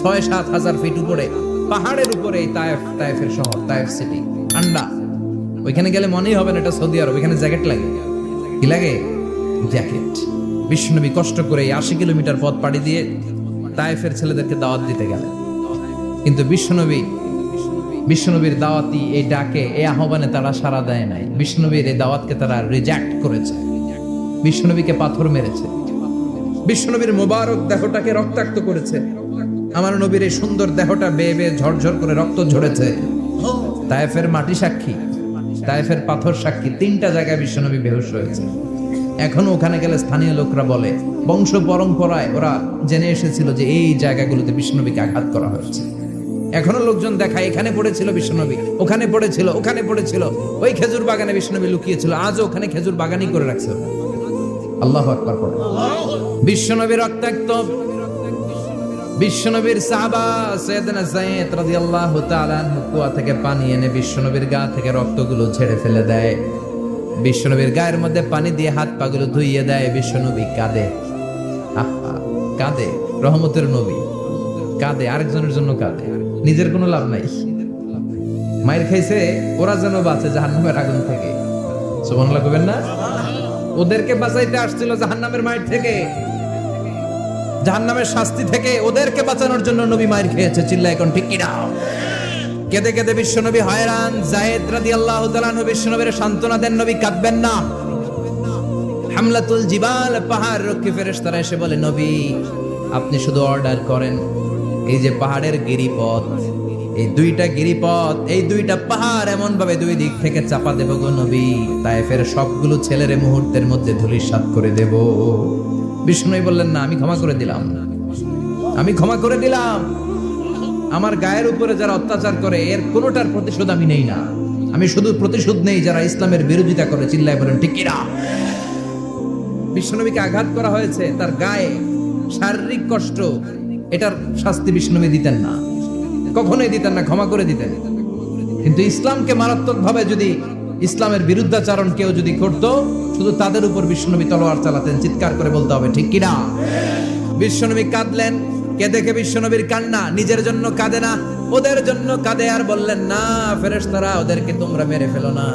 ছয়, সাত হাজার ফিট উপরে, পাহাড়ের উপরে তায়েফ, তায়েফের শহর, তায়েফ সিটি ঠান্ডা। ওইখানে গেলে মনেই হবে না এটা সৌদি আরব এখানে জ্যাকেট লাগে। কি লাগে? জ্যাকেট বিষ্ণুনবী কষ্ট করে এই আশি কিলোমিটার পথ পাড়ি দিয়ে তায়েফের ছেলেদেরকে দাওয়াত দিতে গেলেন। কিন্তু বিশ্বনবী বিষ্ণুনবীর দাওয়াতি এই ডাকে, এই আহ্বানে তারা সাড়া দেয় নাই। বিষ্ণুনবীর এই দাওয়াতকে তারা রিজেক্ট করেছে। বিষ্ণুনবীকে পাথর মেরেছে। বিশ্বনবীর মোবারক দেহটাকে রক্তাক্ত করেছে। আমার নবীর এই সুন্দর দেহটা বেয়ে বেয়ে ঝরঝর করে রক্ত ঝরেছে। তায়েফের মাটি সাক্ষী, তায়েফের পাথর সাক্ষী, তিনটা জায়গায় বিশ্বনবী বেহুশ হয়েছে এখনও ওখানে গেলে স্থানীয় লোকরা বলে, বংশ পরম্পরায় ওরা জেনে এসেছিল যে এই জায়গাগুলোতে বিষ্ণনবীকে আঘাত করা হয়েছে। এখনও লোকজন দেখায়, এখানে পড়েছিল বিষ্ণনবী ওখানে পড়েছিল ওখানে পড়েছিল। ওই খেজুর বাগানে বিষ্ণনবী লুকিয়েছিল, আজও ওখানে খেজুর বাগানই করে রাখছে। আল্লাহ আকবার বিশ্বনবী রক্তাক্ত বিশ্বনবীর সাহাবা সৈয়দনা সাইয়েদ রাদিয়াল্লাহু তাআলা কুয়া থেকে পানি এনে বিশ্বনবীর গা থেকে রক্তগুলো ঝেড়ে ফেলে দেয়। বিশ্বনবীর গায়ের মধ্যে পানি দিয়ে হাত পাগুলো ধুইয়ে দেয় বিশ্বনবী কাঁদে। আহা কাঁদে রহমতের নবী। কাঁদে আরেকজনের জন্য কাঁদে। নিজের কোনো লাভ নাই। মায়ের খাইছে ওরা যেন বাঁচে জাহান্নামের আগুন থেকে। সুবহানাল্লাহ কবেন না? ওদেরকে বাঁচাইতে আসছিল জাহান্নামের মায়ের থেকে। জাহান্নামের শাস্তি থেকে ওদেরকে বাঁচানোর জন্য নবী মায়ের খেয়েছে চিল্লা এখন ঠিক কেঁদে কেঁদে বিশ্বনবী হয়রান, জায়েদ রাদি তাআলা নবী বিশ্বনবীর সান্ত্বনা দেন, নবী কাঁদবেন না। হামলাতুল জিবাল, পাহাড় রক্ষী ফেরেশতারা এসে বলে, নবী, আপনি শুধু অর্ডার করেন, এই যে পাহাড়ের গিরিপথ, এই দুইটা গিরিপথ, এই দুইটা পাহাড় এমন ভাবে দুই দিক থেকে চাপা দেব গো নবী তায়েফের সবগুলো ছেলের মুহূর্তের মধ্যে ধুলিসাৎ করে দেব। বিষ্ণুই বললেন, না, আমি ক্ষমা করে দিলাম। আমি ক্ষমা করে দিলাম। আমার গায়ের উপরে যারা অত্যাচার করে, এর কোনোটার প্রতিশোধ আমি নেই না। আমি শুধু প্রতিশোধ নেই যারা ইসলামের বিরোধিতা করে। চিল্লায় বলেন, ঠিক কিনা? বিষ্ণনবীকে আঘাত করা হয়েছে, তার গায়ে শারীরিক কষ্ট, এটার শাস্তি বিষ্ণনবী দিতেন না। কখনোই দিতেন না, ক্ষমা করে দিতেন। কিন্তু ইসলামকে মারাত্মক ভাবে যদি ইসলামের বিরুদ্ধাচারণ কেউ যদি করত, শুধু তাদের উপর বিষ্ণনবী তলোয়ার চালাতেন। চিৎকার করে বলতে হবে, ঠিক কিনা? বিশ্বনবী কাঁদলেন। কে দেখে বিশ্বনবীর কান্না? নিজের জন্য কাঁদে না, ওদের জন্য কাঁদে আর বললেন, না, ফেরেশতারা, ওদেরকে তোমরা মেরে ফেলো না।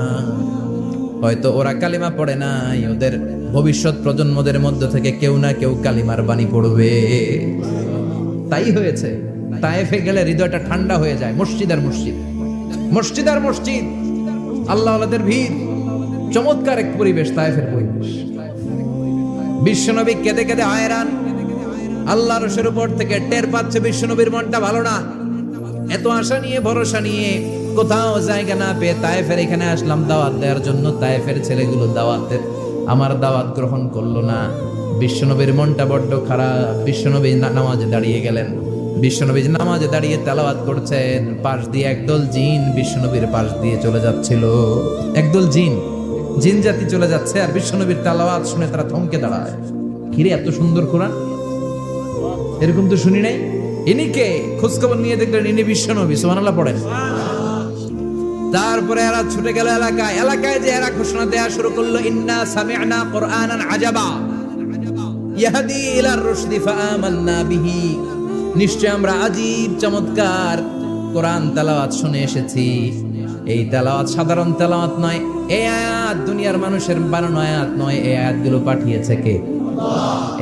হয়তো ওরা কালিমা পড়ে নাই, ওদের ভবিষ্যৎ প্রজন্মদের মধ্য থেকে কেউ না কেউ কালিমার বাণী পড়বে। তাই হয়েছে। তায়েফে গেলে হৃদয়টা ঠান্ডা হয়ে যায়, মসজিদ আর মসজিদ। মসজিদ আর মসজিদ। আল্লাহদের ভিড়, চমৎকার এক পরিবেশ, তায়েফের পরিবেশ। বিশ্বনবী কেঁদে কেঁদে আয়রান আল্লাহ রসের উপর থেকে টের পাচ্ছে বিশ্বনবীর মনটা ভালো না। এত আশা নিয়ে, ভরসা নিয়ে কোথাও জায়গা না পেয়ে তায়েফের এখানে আসলাম, দাওয়াত দেওয়ার জন্য তায়েফের ছেলেগুলো দাওয়াতের আমার দাওয়াত গ্রহণ করল না। বিশ্বনবীর মনটা বড্ড খারাপ। বিশ্বনবী নামাজে দাঁড়িয়ে গেলেন। বিশ্বনবী নামাজে দাঁড়িয়ে তেলাওয়াত করছেন, পাশ দিয়ে একদল জিন বিশ্বনবীর পাশ দিয়ে চলে যাচ্ছিল। একদল জিন জিন জাতি চলে যাচ্ছে আর বিশ্বনবীর তেলাওয়াত শুনে তারা থমকে দাঁড়ায়। কিরে এত সুন্দর কোরআন? এরকম তো শুনি নাই? ইনি কে? খোঁজখবর নিয়ে দেখলেন ইনি বিশ্বনবী, সুবহানাল্লাহ পড়েন। তারপরে এরা ছুটে গেল এলাকায়। এলাকায় যে এরা ঘোষণা দেয়া শুরু করল, ইন্না সামি'না কুরআনান আজাবা। ইয়াহদি ইলার রুশদি ফাআমান্না বিহি। নিশ্চয় আমরা আজীব চমৎকার কোরআন তেলাওয়াত শুনে এসেছি। এই তেলাওয়াত সাধারণ তেলাওয়াত নয়, এই আয়াত দুনিয়ার মানুষের বানানো আয়াত নয়, এই আয়াতগুলো পাঠিয়েছে কে?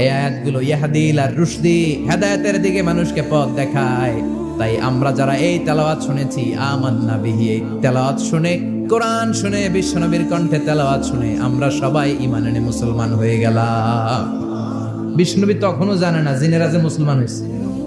এই আয়াতগুলো ইয়াহাদিল আর রুশদি হেদায়েতের দিকে মানুষকে পথ দেখায়। তাই আমরা যারা এই তেলাওয়াত শুনেছি, আমান্না বিহি, এই তেলাওয়াত শুনে, কোরআন শুনে, বিশ্বনবীর কণ্ঠে তেলাওয়াত শুনে, আমরা সবাই ইমান এনে মুসলমান হয়ে গেলাম। বিষ্ণুনবী তখনও জানে না জিনেরা যে মুসলমান হয়েছে।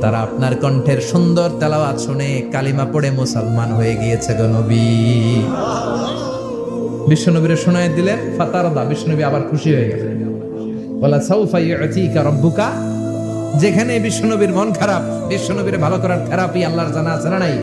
তারা আপনার কণ্ঠের সুন্দর তেলাওয়াত শুনে কালিমা পড়ে মুসলমান হয়ে গিয়েছে গো নবী। বিশ্বনবীরে শোনায় দিলেন, ফাতারদা, বিশ্বনবী আবার খুশি হয়ে গেলেন। বলা, সাউফা ইউতিকা রব্বুকা? যেখানে বিশ্বনবীর মন খারাপ, বিশ্বনবীর ভালো করার থেরাপি আল্লাহর জানা আছে না নাই?